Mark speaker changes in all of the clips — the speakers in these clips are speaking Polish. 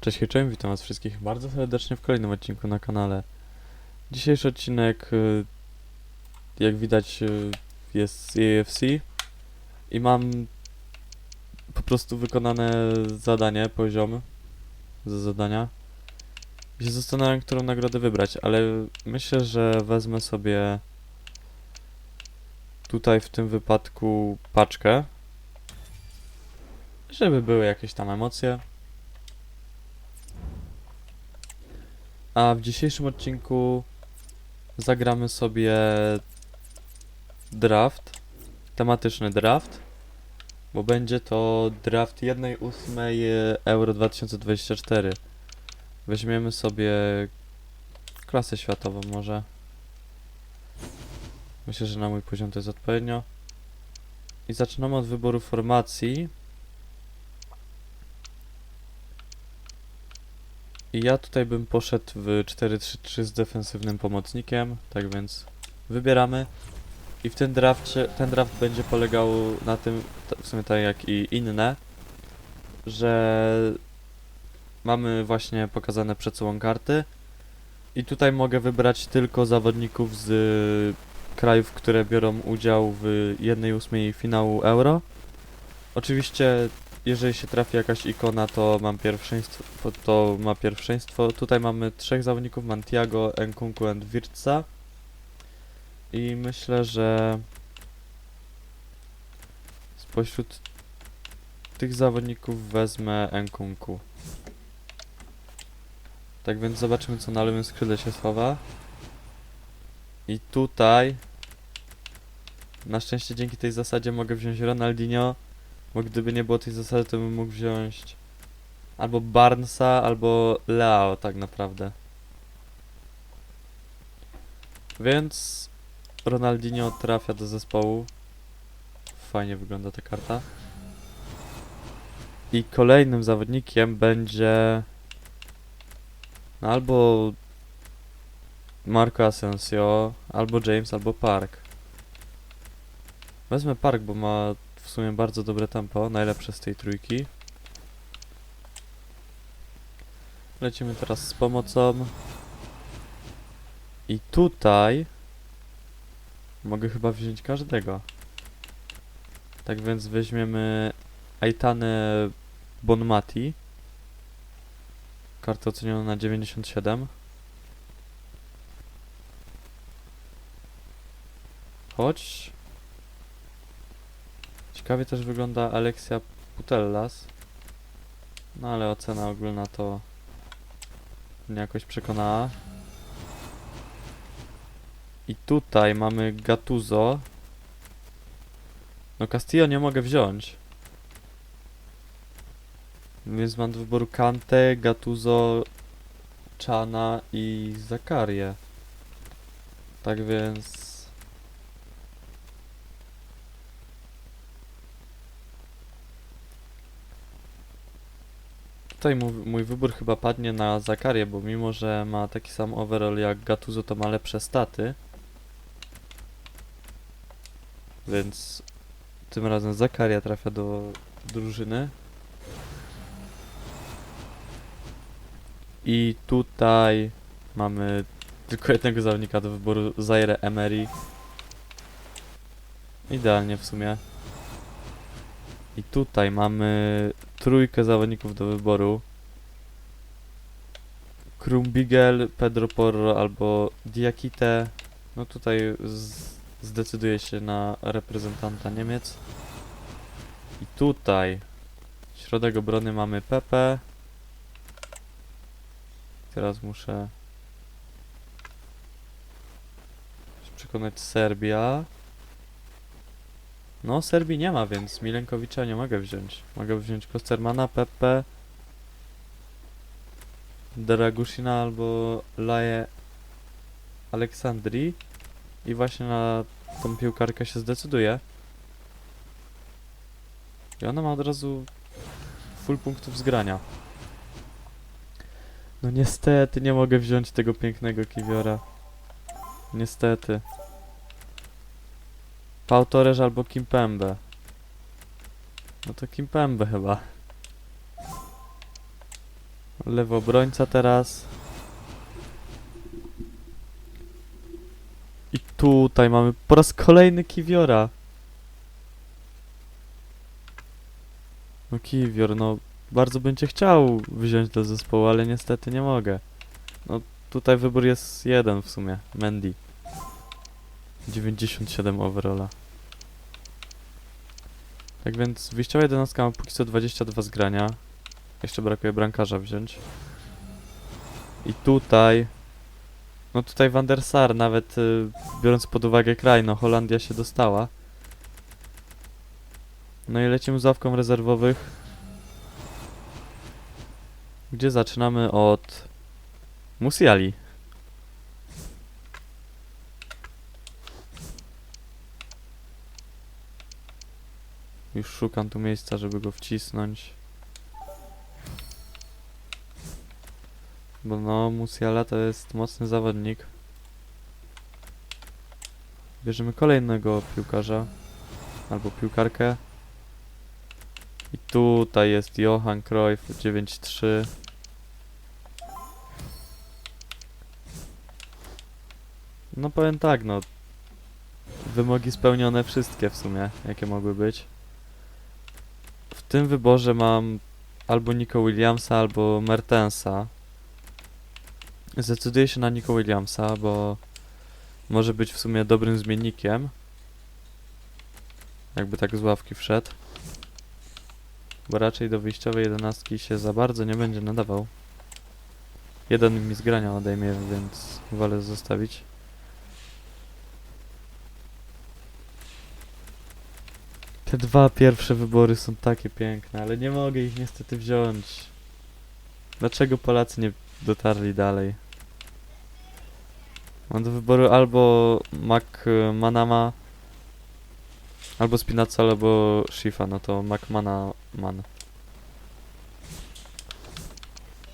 Speaker 1: Cześć, cześć, witam was wszystkich bardzo serdecznie w kolejnym odcinku na kanale. Dzisiejszy odcinek, y, jak widać, y, jest z AFC i mam po prostu wykonane zadanie, poziom ze zadania. I się zastanawiam, którą nagrodę wybrać, ale myślę, że wezmę sobie tutaj w tym wypadku paczkę, żeby były jakieś tam emocje. A w dzisiejszym odcinku zagramy sobie draft, tematyczny draft, bo będzie to draft 1.8 Euro 2024. Weźmiemy sobie klasę światową może. Myślę, że na mój poziom to jest odpowiednio. I zaczynamy od wyboru formacji. Ja tutaj bym poszedł w 4-3-3 z defensywnym pomocnikiem, tak więc wybieramy. I w tym drafcie, ten draft będzie polegał na tym, w sumie tak jak i inne, że mamy właśnie pokazane przed sobą karty. I tutaj mogę wybrać tylko zawodników z krajów, które biorą udział w 1-8 finału Euro. Oczywiście jeżeli się trafi jakaś ikona, to mam pierwszeństwo, to ma pierwszeństwo. Tutaj mamy trzech zawodników, Mantiago, Nkunku and Wirtza. I myślę, że spośród tych zawodników wezmę Nkunku. Tak więc zobaczymy co na lewym skrzydle się schowa. I tutaj na szczęście dzięki tej zasadzie mogę wziąć Ronaldinho bo gdyby nie było tej zasady, to bym mógł wziąć albo Barnesa, albo Leo tak naprawdę. Więc Ronaldinho trafia do zespołu. Fajnie wygląda ta karta. I kolejnym zawodnikiem będzie no albo Marco Asensio, albo James, albo Park. Wezmę Park, bo ma sumie bardzo dobre tempo, najlepsze z tej trójki. Lecimy teraz z pomocą. I tutaj mogę chyba wziąć każdego. Tak więc weźmiemy Aitane Bonmati. Kartę ocenioną na 97. Chodź. Ciekawie też wygląda Alexia Putellas. No ale ocena ogólna to mnie jakoś przekonała. I tutaj mamy Gattuso. No Castillo nie mogę wziąć. Więc mam do wyboru Kante, Gattuso, Chana i Zakarię. Tak więc... Tutaj mój, mój wybór chyba padnie na Zakarię, bo mimo, że ma taki sam overall jak Gattuso, to ma lepsze staty. Więc tym razem Zakaria trafia do drużyny. I tutaj mamy tylko jednego zawodnika do wyboru, Zaire Emery. Idealnie w sumie. I tutaj mamy trójkę zawodników do wyboru. Krumbigel, Pedro Porro albo Diakite. No tutaj zdecyduje się na reprezentanta Niemiec. I tutaj środek obrony mamy Pepe. Teraz muszę przekonać Serbia. No, Serbii nie ma, więc Milenkowicza nie mogę wziąć. Mogę wziąć Kostermana, Pepe, Dragusina albo Laje Aleksandrii. I właśnie na tą piłkarkę się zdecyduję. I ona ma od razu full punktów zgrania. No niestety nie mogę wziąć tego pięknego kiwiora. Niestety. Pau Torres albo Kimpembe. No to Kimpembe chyba. Lewy obrońca teraz. I tutaj mamy po raz kolejny Kiwiora. No Kiwior, no bardzo bym cię chciał wziąć do zespołu, ale niestety nie mogę. No tutaj wybór jest jeden w sumie. Mandy. 97 overalla. Tak więc wyjściowa jedenastka ma póki co 22 zgrania. Jeszcze brakuje brankarza wziąć. I tutaj... No tutaj Van der Sar, nawet y, biorąc pod uwagę kraj, no Holandia się dostała. No i lecimy z ławką rezerwowych. Gdzie zaczynamy od... Musiali. Już szukam tu miejsca, żeby go wcisnąć. Bo no, Musiala to jest mocny zawodnik. Bierzemy kolejnego piłkarza. Albo piłkarkę. I tutaj jest Johan Cruyff 9-3. No powiem tak, no. Wymogi spełnione wszystkie w sumie, jakie mogły być. Tym wyborze mam albo Nico Williamsa, albo Mertensa. Zdecyduję się na Nico Williamsa, bo może być w sumie dobrym zmiennikiem. Jakby tak z ławki wszedł. Bo raczej do wyjściowej jedenastki się za bardzo nie będzie nadawał. Jeden mi z grania odejmie, więc wolę zostawić. Te dwa pierwsze wybory są takie piękne, ale nie mogę ich niestety wziąć. Dlaczego Polacy nie dotarli dalej? Mam do wyboru albo Mac Manama, albo Spinazzola, albo Shifa. No to Macmana Man.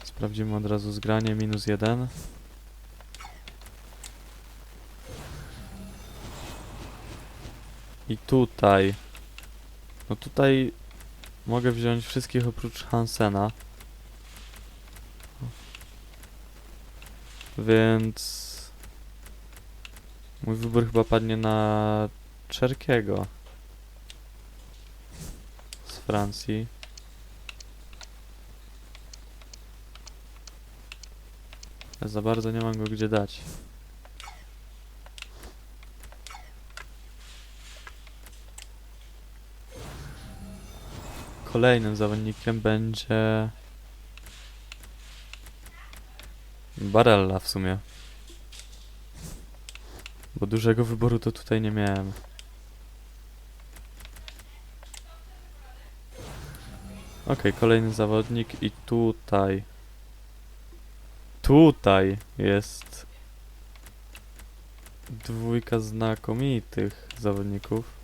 Speaker 1: Sprawdzimy od razu zgranie, minus jeden. I tutaj. No tutaj mogę wziąć wszystkich oprócz Hansena. Więc mój wybór chyba padnie na Czerkiego z Francji. Za bardzo nie mam go gdzie dać. Kolejnym zawodnikiem będzie Barella w sumie. Bo dużego wyboru to tutaj nie miałem. Okej, kolejny zawodnik i tutaj. Tutaj jest dwójka znakomitych zawodników.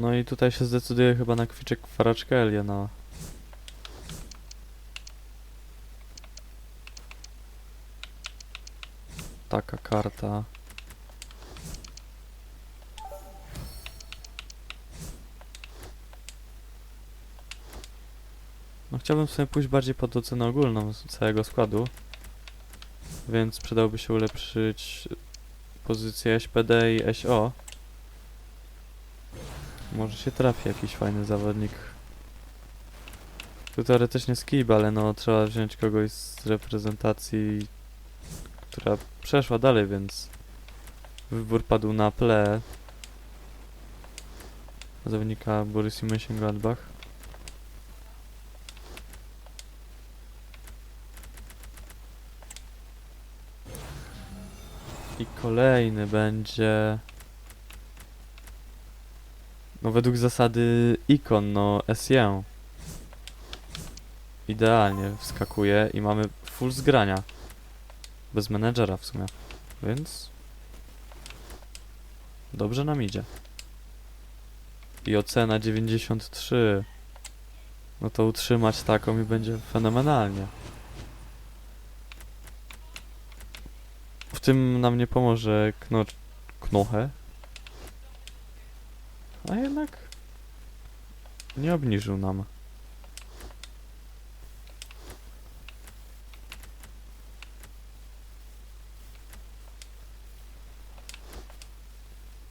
Speaker 1: No i tutaj się zdecyduję chyba na kwiczek Faraczkelia, no. Taka karta. No chciałbym sobie pójść bardziej pod ocenę ogólną z całego składu. Więc przydałoby się ulepszyć pozycję SPD i SO. Może się trafi jakiś fajny zawodnik. Tu teoretycznie skib, ale no trzeba wziąć kogoś z reprezentacji, która przeszła dalej, więc wybór padł na ple zawodnika Borussii Mönchengladbach. I kolejny będzie... No według zasady ikon, no SE. Idealnie wskakuje i mamy full zgrania. Bez menedżera w sumie. Więc... Dobrze nam idzie. I ocena 93. No to utrzymać taką i będzie fenomenalnie. tym nam nie pomoże kno... knoche. A jednak nie obniżył nam.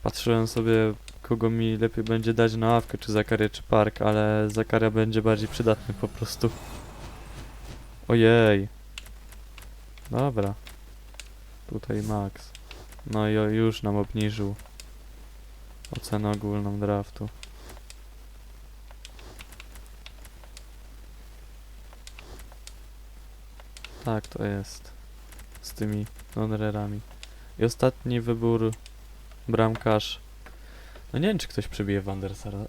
Speaker 1: Patrzyłem sobie, kogo mi lepiej będzie dać na ławkę, czy Zakarię, czy Park, ale Zakaria będzie bardziej przydatny po prostu. Ojej. Dobra. Tutaj Max. No i już nam obniżył ocenę ogólną draftu. Tak, to jest. Z tymi non-rerami. I ostatni wybór bramkarz. No nie wiem, czy ktoś przebije Wandersara.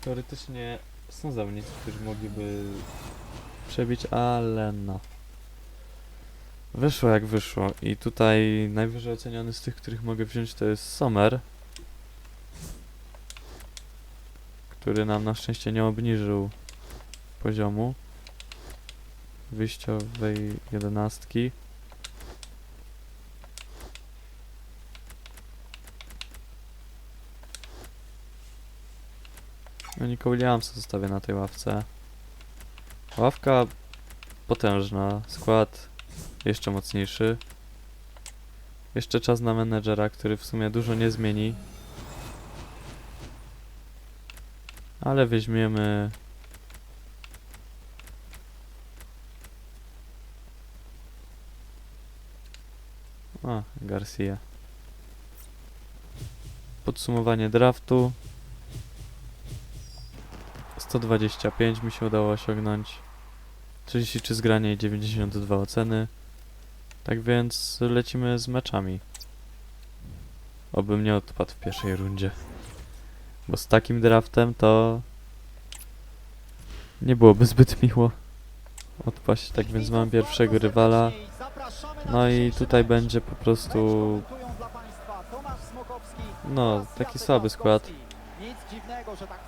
Speaker 1: Teoretycznie są zawodnicy, którzy mogliby przebić, ale no. Wyszło jak wyszło i tutaj najwyżej oceniony z tych, których mogę wziąć to jest Sommer. Który nam na szczęście nie obniżył poziomu wyjściowej jedenastki. No Nico Williamsa zostawię na tej ławce. Ławka potężna, skład jeszcze mocniejszy. Jeszcze czas na menedżera, który w sumie dużo nie zmieni. Ale weźmiemy... A, Garcia. Podsumowanie draftu. 125 mi się udało osiągnąć. 33 zgrania i 92 oceny. Tak więc lecimy z meczami. Obym nie odpadł w pierwszej rundzie. Bo z takim draftem to nie byłoby zbyt miło odpaść. Tak więc mam pierwszego rywala. No i tutaj będzie po prostu no, taki słaby skład.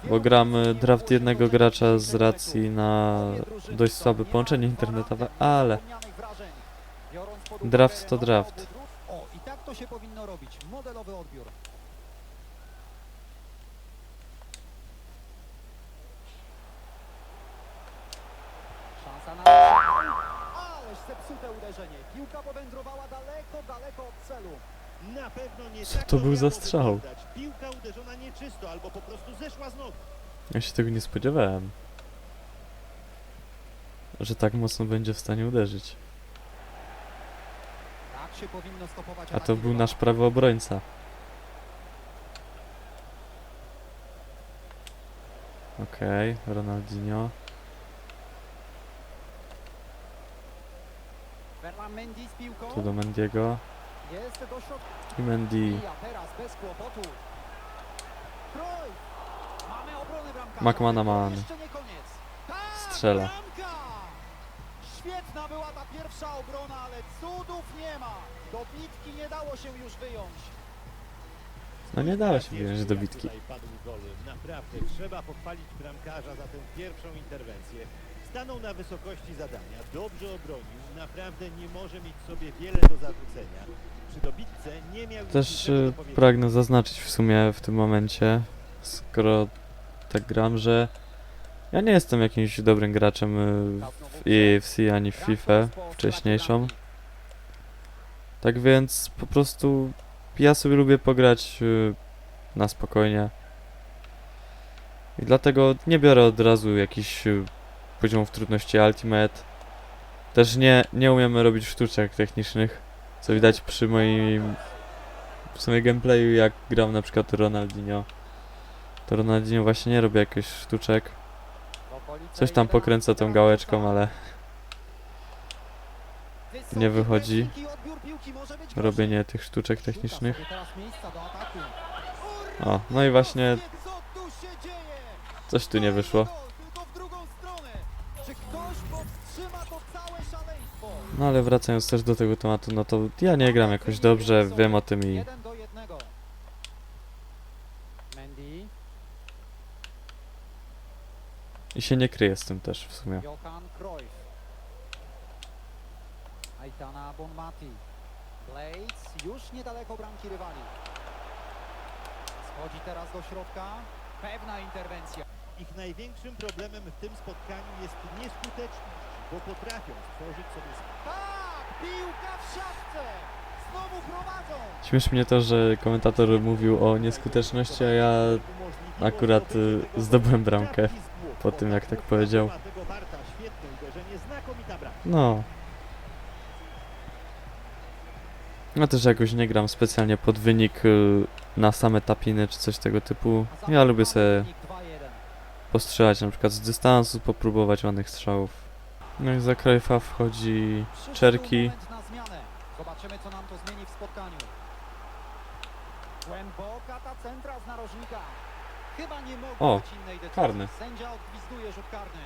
Speaker 1: Bo gramy draft jednego gracza z racji na dość słabe połączenie internetowe, ale Draft to draft.
Speaker 2: O, i tak to się powinno robić. Modelowy odbiór. Szansa na... Ależ zepsute uderzenie. Piłka powędrowała daleko, daleko od celu.
Speaker 3: Na pewno nie
Speaker 1: Co
Speaker 3: tak
Speaker 1: to był za
Speaker 3: miało
Speaker 1: strzał?
Speaker 3: wyglądać. Piłka uderzona nieczysto albo po prostu zeszła z nogi.
Speaker 1: ja się tego nie spodziewałem. Że tak mocno będzie w stanie uderzyć.
Speaker 2: Tak się powinno stopować
Speaker 1: A to
Speaker 2: ataki
Speaker 1: był
Speaker 2: rywala.
Speaker 1: nasz prawy obrońca. Okej, Ronaldinho.
Speaker 2: Mendy z piłką.
Speaker 1: Tu do Mendiego.
Speaker 2: Jest do środka.
Speaker 1: I Mendy.
Speaker 2: A teraz bez kłopotu. Cruyff. Mamy obronę bramkarza.
Speaker 1: McManaman.
Speaker 2: To Jeszcze nie koniec. Tak,
Speaker 1: Strzela.
Speaker 2: Bramka! Świetna była ta pierwsza obrona, ale cudów nie ma. Do bitki nie dało się już wyjąć.
Speaker 1: No nie dało się do bitki.
Speaker 3: tutaj padł gol. Naprawdę trzeba pochwalić bramkarza za tę pierwszą interwencję. Stanął na wysokości zadania, dobrze obronił, naprawdę nie może mieć sobie wiele do zarzucenia. Przy dobitce nie miał
Speaker 1: Też y,
Speaker 3: powiedzenia.
Speaker 1: pragnę zaznaczyć w sumie w tym momencie, skoro tak gram, że ja nie jestem jakimś dobrym graczem y, w EFC ani w FIFA wcześniejszą. Tak więc po prostu ja sobie lubię pograć y, na spokojnie. I dlatego nie biorę od razu jakichś y, poziomów trudności Ultimate. Też nie, nie umiemy robić sztuczek technicznych, co widać przy moim w sumie gameplayu jak gram na przykład Ronaldinho. To Ronaldinho właśnie nie robi jakichś sztuczek. Coś tam pokręca tą gałeczką, ale nie wychodzi. robienie tych sztuczek technicznych. O, no i właśnie coś tu nie wyszło. No ale wracając też do tego tematu, no to ja nie gram jakoś dobrze, wiem o tym i I się nie kryję z tym też w sumie.
Speaker 2: Johan Cruyff. Aitana Bonmati. Blades już niedaleko bramki rywali. Schodzi teraz do środka. Pewna interwencja.
Speaker 3: Ich największym problemem w tym spotkaniu jest nieskuteczność, bo potrafią stworzyć sobie
Speaker 2: Tak! Piłka w siatce! Znowu prowadzą!
Speaker 1: Śmieszy mnie to, że komentator mówił o nieskuteczności, a ja akurat, y, zdobyłem bramkę po tym, jak tak powiedział. No. No też jakoś nie gram specjalnie pod wynik y, na same tapiny czy coś tego typu. Ja lubię sobie
Speaker 2: wynik 2-1.
Speaker 1: postrzelać na przykład z dystansu, popróbować ładnych strzałów. No i za Krajfa wchodzi Czerki.
Speaker 2: Zobaczymy, co nam to zmieni w spotkaniu. Głęboka ta centra z narożnika. Chyba nie mogło
Speaker 1: O,
Speaker 2: być innej decyzji.
Speaker 1: karny.
Speaker 2: Sędzia odgwizduje rzut karny.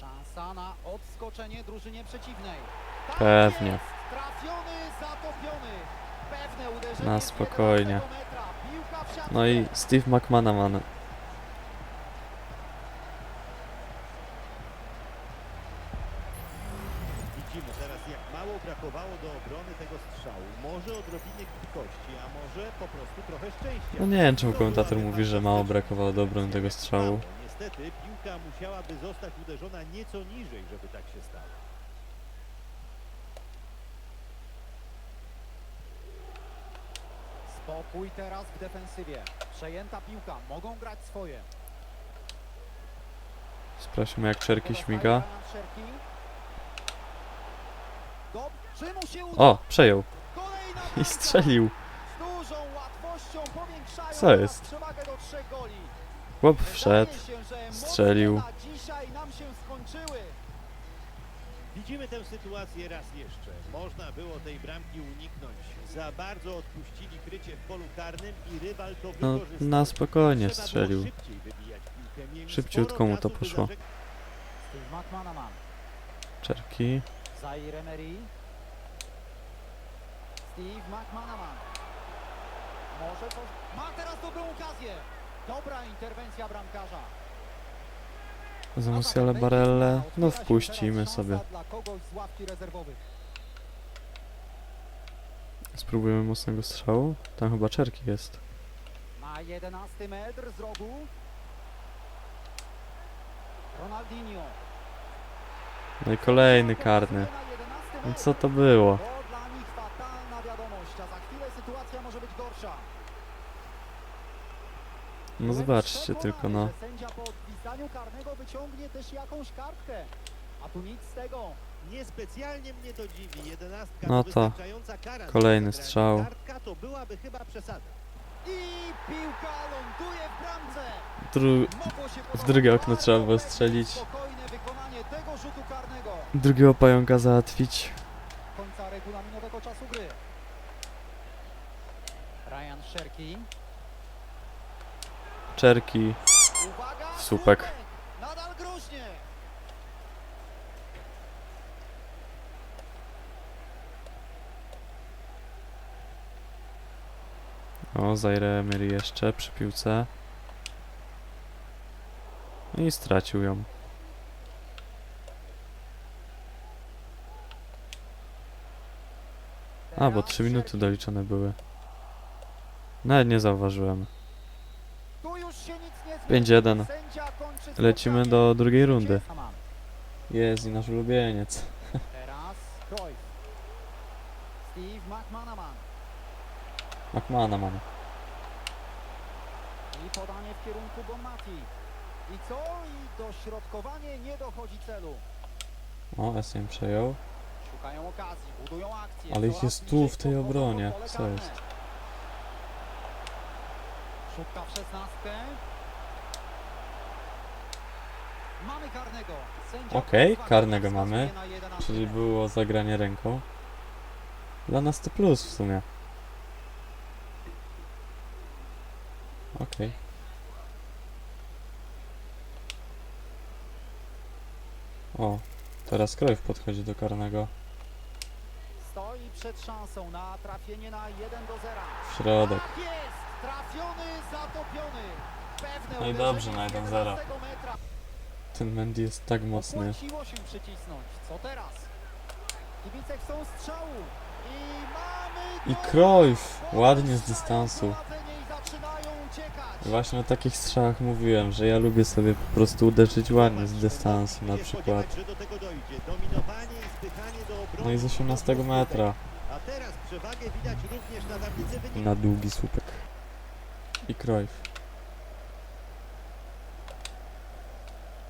Speaker 2: Szansa na odskoczenie drużynie przeciwnej.
Speaker 1: Pewnie. Na spokojnie.
Speaker 2: 11 metra. Piłka w siatce.
Speaker 1: No i Steve McManaman.
Speaker 3: Widzimy teraz, jak mało brakowało do obrony tego strzału. Może odrobinie gibkości, a może po prostu trochę szczęścia.
Speaker 1: No nie wiem czemu
Speaker 3: To
Speaker 1: komentator mówi, że mało brakowało do obrony tego strzału.
Speaker 3: Niestety piłka musiałaby zostać uderzona nieco niżej, żeby tak się stało.
Speaker 2: Spokój teraz w defensywie. Przejęta piłka. Mogą grać swoje.
Speaker 1: Sprawdźmy jak śmiga.
Speaker 2: Szerki. Uda?
Speaker 1: O, przejął i strzelił. Co jest? Chłop wszedł. strzelił.
Speaker 3: Widzimy tę sytuację raz jeszcze. Można było tej bramki uniknąć. Za bardzo odpuścili krycie w polu karnym i rywal to
Speaker 1: No
Speaker 3: wykorzystał.
Speaker 1: na spokojnie
Speaker 3: Trzeba było
Speaker 1: strzelił.
Speaker 3: szybciej wybijać piłkę. Mieli
Speaker 1: Szybciutko
Speaker 3: sporo
Speaker 1: mu to
Speaker 3: czasu, by
Speaker 1: poszło.
Speaker 3: zażeg-
Speaker 2: Steve McManaman.
Speaker 1: Czerki.
Speaker 2: Zaire Emery. Steve McManaman. Może coś... Ma teraz dobrą okazję. Dobra interwencja bramkarza. A
Speaker 1: Musiala Barelle. No wpuścimy sobie.
Speaker 2: z.
Speaker 1: Spróbujemy mocnego strzału. Tam chyba Czerki jest.
Speaker 2: Na 11 metr z rogu. Ronaldinho.
Speaker 1: No i kolejny karny.
Speaker 2: Na 11
Speaker 1: No co to było?
Speaker 2: To dla nich fatalna wiadomość, a za chwilę sytuacja może być gorsza.
Speaker 1: No zobaczcie tylko no.
Speaker 2: Że Sędzia po odpisaniu karnego wyciągnie też jakąś kartkę. A tu nic z tego.
Speaker 3: Niespecjalnie mnie to dziwi. Jedenastka
Speaker 1: No
Speaker 3: to wystarczająca kara. za
Speaker 1: kolejny
Speaker 3: zagranie.
Speaker 1: strzał.
Speaker 3: Kartka to byłaby chyba przesada.
Speaker 2: I piłka ląduje w bramce.
Speaker 1: Dru
Speaker 2: Mogło się
Speaker 1: w drugie okno trzeba było strzelić.
Speaker 2: Spokojne wykonanie tego rzutu karnego.
Speaker 1: drugiego pająka załatwić.
Speaker 2: Końca regulaminowego czasu gry. Ryan Szerki.
Speaker 1: Czerki. Słupek.
Speaker 2: Nadal groźnie.
Speaker 1: O, Zaire Emery jeszcze przy piłce. I stracił ją. A, bo
Speaker 2: Teraz
Speaker 1: 3 minuty doliczone były. Nawet nie zauważyłem.
Speaker 2: Tu już się nic nie zmieni.
Speaker 1: 5-1.
Speaker 2: Sędzia kończy
Speaker 1: Lecimy do drugiej rundy. Jest i nasz ulubieniec.
Speaker 2: Teraz Cruyff. Steve McManaman.
Speaker 1: McManaman.
Speaker 2: I podanie w kierunku Bonmati. I co? I dośrodkowanie nie dochodzi celu.
Speaker 1: O, SM przejął.
Speaker 2: Szukają okazji, budują akcję.
Speaker 1: Ale ich jest tu, w tej obronie. Co jest?
Speaker 2: Szuka w szesnastkę.
Speaker 1: Okej,
Speaker 2: pozwala,
Speaker 1: karnego mamy.
Speaker 2: na 11
Speaker 1: Czyli było zagranie ręką. Dla nas to plus w sumie. Okej. O, teraz Krojów podchodzi do karnego.
Speaker 2: Stoi przed szansą na trafienie na 1 do 0.
Speaker 1: W środek.
Speaker 2: Tak jest! Trafiony, zatopiony. Pewne
Speaker 1: No i dobrze, na 1-0.
Speaker 2: 11 metra.
Speaker 1: Ten Mendy jest tak mocny.
Speaker 2: Opłaciło się przycisnąć. Co teraz? Kibice chcą strzału. I mamy
Speaker 1: I! Cruyff, ładnie z dystansu. Właśnie o takich strzałach mówiłem, że ja lubię sobie po prostu uderzyć ładnie z dystansu na przykład. No i z 18 metra
Speaker 3: A teraz przewagę widać również na tablicy wyników.
Speaker 1: na długi słupek. I Cruyff.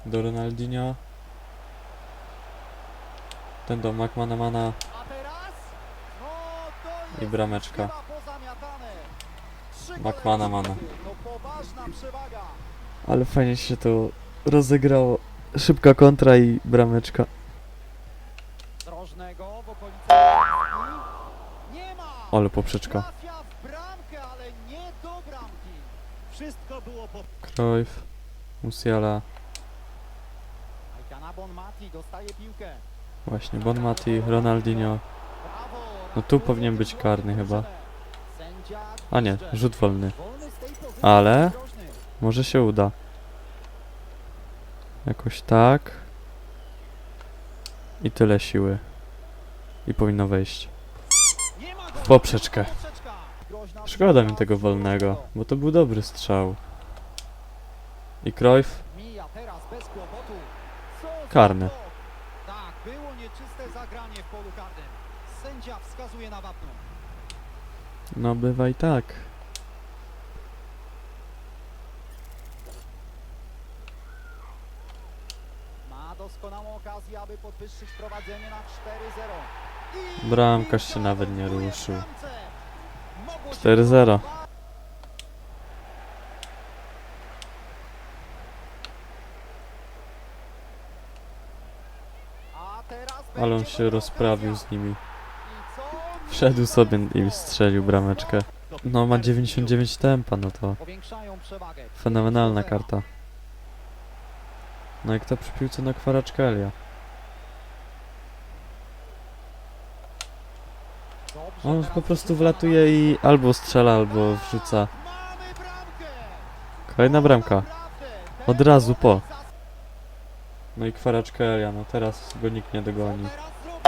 Speaker 1: Do Ronaldinho. Ten do McManamana i brameczka. McManamana. Ale fajnie się to rozegrało. Szybka kontra i brameczka. Ale poprzeczka.
Speaker 2: Trafia w bramkę, ale nie do bramki.
Speaker 3: Wszystko było po
Speaker 1: Cruyff. Musiala. Właśnie Bonmati, Ronaldinho.
Speaker 2: Brawo!
Speaker 1: No tu powinien być karny chyba. A nie, rzut wolny. Ale-. Może się uda. Jakoś tak. I tyle siły. I powinno wejść. W poprzeczkę. Szkoda mi tego wolnego, bo to był dobry strzał. I Cruyff?
Speaker 2: Mija teraz bez kłopotu. Co za
Speaker 1: Karny.
Speaker 2: Tak, było nieczyste zagranie w polu karnym. Sędzia wskazuje na wapno.
Speaker 1: No bywa i tak.
Speaker 2: Ma doskonałą okazję, aby podwyższyć prowadzenie na 4-0. I
Speaker 1: Bramkarz się nawet nie ruszył.
Speaker 2: bramce. Mogło się
Speaker 1: 4-0.
Speaker 2: podobać. A teraz
Speaker 1: Ale on się rozprawił z nimi. Wszedł sobie i strzelił brameczkę. No ma 99 tempa, no to fenomenalna
Speaker 2: 5 do
Speaker 1: karta. No i kto przy piłce na Kwarackelia?
Speaker 2: Dobrze,
Speaker 1: On
Speaker 2: teraz
Speaker 1: po prostu wlatuje i albo strzela, albo wrzuca. Kolejna bramka. Od razu po. No i Kwarackelia, no teraz go nikt nie dogoni.
Speaker 2: teraz zrobi?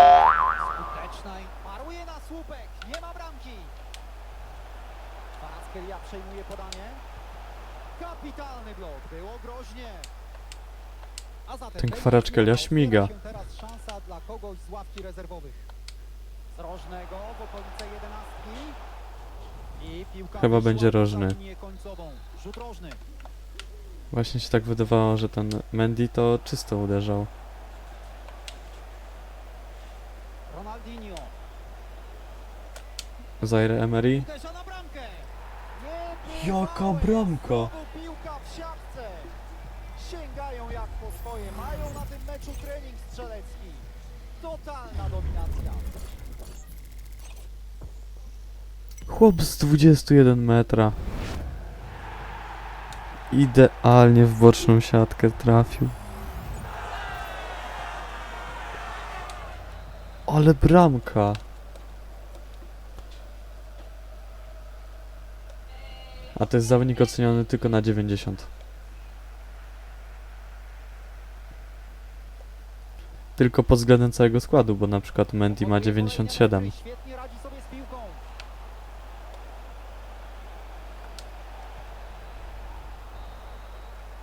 Speaker 2: Skuteczna i paruje na słupek. Nie ma bramki. Kwarackelia przejmuje podanie. Kapitalny blok. Było groźnie. A zatem
Speaker 1: Ten
Speaker 2: otwiera
Speaker 1: śmiga.
Speaker 2: teraz szansa dla kogoś z ławki rezerwowych. Z rożnego w okolice jedenastki. I piłka
Speaker 1: Chyba będzie rożny.
Speaker 2: Rzut rożny.
Speaker 1: Właśnie się tak wydawało, że ten Mendy to czysto uderzał.
Speaker 2: Ronaldinho.
Speaker 1: Zaire Emery?
Speaker 2: Uderza na bramkę. Nie
Speaker 1: Jaka bramka!
Speaker 2: Znowu Piłka w siatce. Sięgają jak po swoje. Mają na tym meczu trening strzelecki. Totalna dominacja.
Speaker 1: Chłop z 21 metra. Idealnie w boczną siatkę trafił. Ale bramka. A to jest zawodnik oceniony tylko na 90. Tylko pod względem całego składu, bo na przykład Mendy ma 97.
Speaker 2: Świetnie radzi sobie z piłką.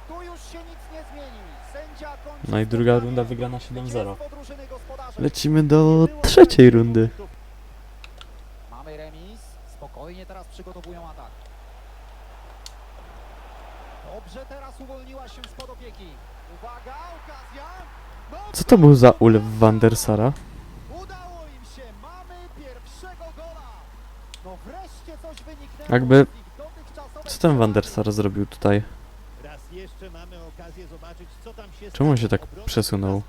Speaker 2: Tu już się nic nie zmieni. Sędzia kończy
Speaker 1: No i druga runda wygrana 7-0.
Speaker 2: Zwycięstwo drużyny gospodarzy.
Speaker 1: Lecimy do trzeciej rundy.
Speaker 2: Mamy remis. Spokojnie teraz przygotowują atak. Dobrze teraz uwolniła się spod opieki. Uwaga, okazja. No,
Speaker 1: Co to był za ulew Van der Sara?
Speaker 2: Udało im się. Mamy pierwszego gola. No wreszcie coś wyniknęło.
Speaker 1: Jakby- Co ten Van der
Speaker 2: przewagi.
Speaker 1: Sar zrobił tutaj? Czemu się tak przesunął?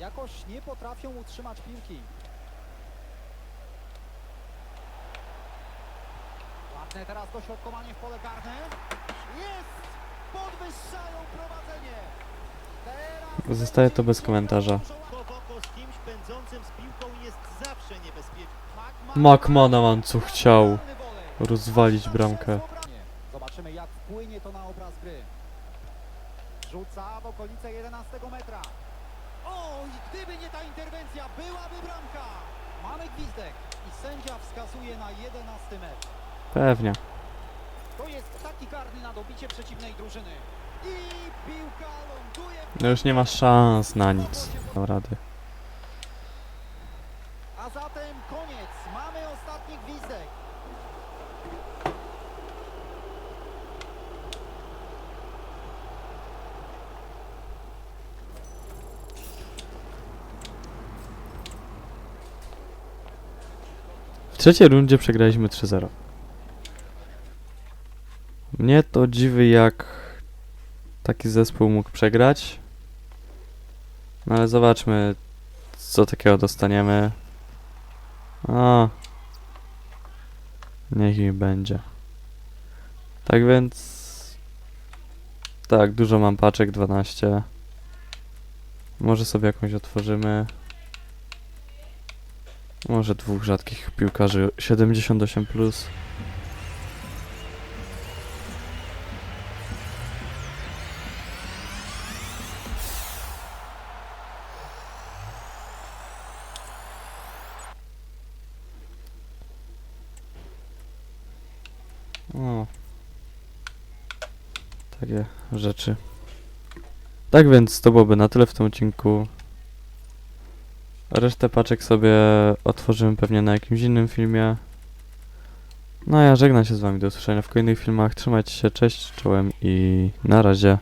Speaker 2: Jakoś nie potrafią utrzymać piłki. Ładne teraz dośrodkowanie w pole karne. Jest! Podwyższają prowadzenie. Teraz
Speaker 1: Zostaje to bez komentarza.
Speaker 3: niebezpieczny.
Speaker 1: McManaman co chciał rozwalić bramkę.
Speaker 2: Zobaczymy jak wpłynie to na obraz. Rzuca w okolice 11 metra. O, i gdyby nie ta interwencja, byłaby bramka. Mamy gwizdek i sędzia wskazuje na 11 metr.
Speaker 1: Pewnie.
Speaker 2: To jest taki karny na dobicie przeciwnej drużyny. I piłka ląduje w
Speaker 1: No już nie ma szans na nic. No rady.
Speaker 2: A zatem koniec. Mamy ostatni gwizdek.
Speaker 1: Trzeciej rundzie przegraliśmy 3-0. Mnie to dziwi jak taki zespół mógł przegrać. No ale zobaczmy co takiego dostaniemy. A. Niech mi będzie. Tak więc tak, dużo mam paczek 12. Może sobie jakąś otworzymy. Może dwóch rzadkich piłkarzy 78 plus. O. Takie rzeczy. Tak więc to byłoby na tyle w tym odcinku. Resztę paczek sobie otworzymy pewnie na jakimś innym filmie. No ja żegnam się z wami, do usłyszenia w kolejnych filmach. Trzymajcie się, cześć, czołem i na razie.